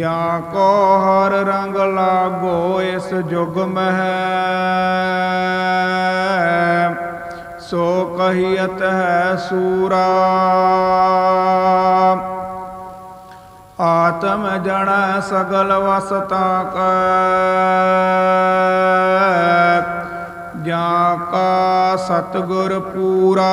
ਜਾਂ ਕੋ ਹਰ ਰੰਗ ਲਾਗੋ ਇਸ ਜੁਗ ਮਹਿ। ਸੋ ਕਹੀਅਤ ਹੈ ਸੂਰਾ। ਆਤਮ ਜਣ ਸਗਲ ਵਸਤਾ ਕੈ। ਜਾਂ ਕਾ ਸਤਗੁਰ ਪੂਰਾ।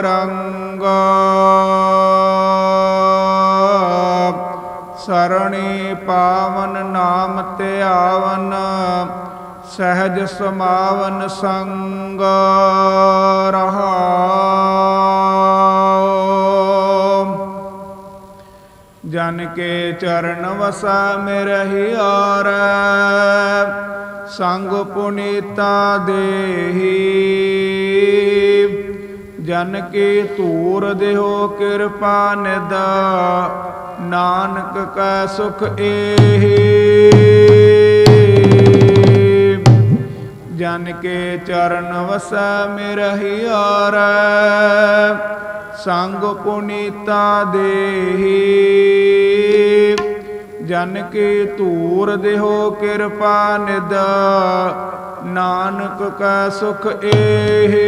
ਰੰਗ ਸਰਣੀ ਪਾਵਨ ਨਾਮ ਤੇ ਆਵਨ ਸਹਿਜ ਸਮਾਵਨ ਸੰਗ ਰਹਾਉ ਜਨ ਕੇ ਚਰਨ ਵਸਾ ਮਿਰਹਿ ਔਰ ਸੰਗ ਪੁਨੀਤਾ ਦੇਹੀ ਜਨ ਕੀ ਧੂਰ ਦੇਹੋ ਕਿਰਪਾ ਨਿਦ ਨਾਨਕ ਕਾ ਸੁਖ ਏਹੀ। ਜਨ ਕੇ ਚਰਨ ਵਸੈ ਮਿਰਹਿ ਔਰ ਸੰਗ ਪੁਨੀਤਾ ਦੇਹੀ। ਜਨ ਕੀ ਧੂਰ ਦੇਹੋ ਕਿਰਪਾ ਨਿਦ ਨਾਨਕ ਕਾ ਸੁਖ ਏਹੀ।